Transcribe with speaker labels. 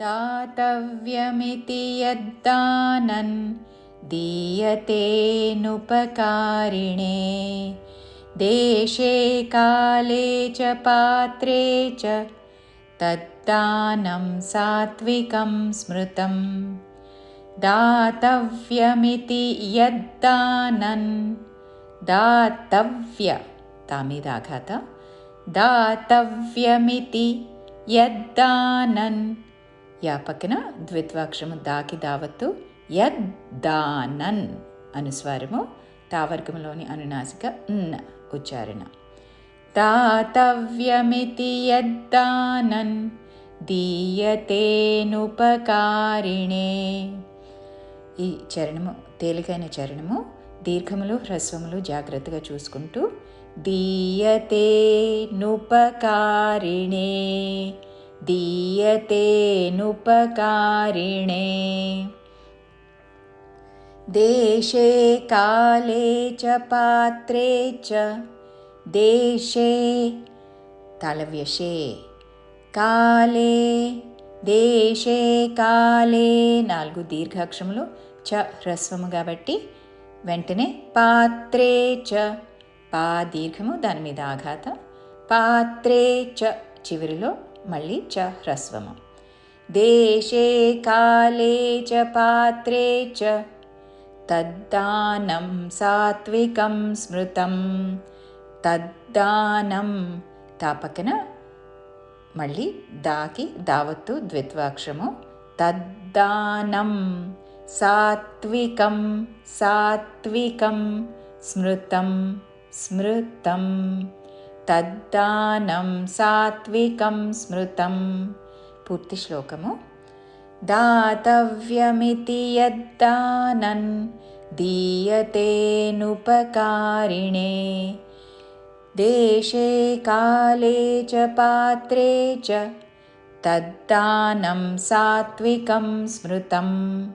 Speaker 1: दातव्यमिति यद्दानन् दीयतेनुपकारिणे। देशे काले च पात्रे च तद्दानं सात्विकं स्मृतं दातव्यमिति यद्दानन् दातव्य तामिदाघात दातव्यमिति यद्दानन् యా పక్కన దాకి దావత్తు యద్దానన్ అనుస్వారము తావర్గంలోని అనునాసిక న్ ఉచ్చారణ. దాతవ్యమితి యద్దానన్ దీయతేనుపకారిణే. ఈ చరణము తేలికైన చరణము దీర్ఘములు హ్రస్వములు జాగ్రత్తగా చూసుకుంటూ దీయతే నుపకారిణే दीयतेनुपकारिणे देशे काले च पात्रे च देशे तालव्यशे काले దేశే కాలే నాలుగు దీర్ఘాక్షరములు చ హ్రస్వము కాబట్టి వెంటనే పాత్రే చ పా దీర్ఘము దాని మీద ఆఘాతం పాత్రే చ చివరిలో మళ్ళీ చ హ్రస్వము దేశే కాలే చ పాత్రే చ తద్దానం సాత్వికం స్మృతం తద్దానం తాపకన మళ్ళీ దాకి దావత్తు ద్విత్వాక్షరము తద్దానం సాత్వికం సాత్వికం స్మృతం స్మృతం तद्दानं सात्विकं स्मृतं। पूर्तिश्लोकमु। दातव्यमिति यद्दानन् दीयतेऽनुपकारिणे देशे काले च पात्रे च तद्दानं सात्विकं स्मृतम्।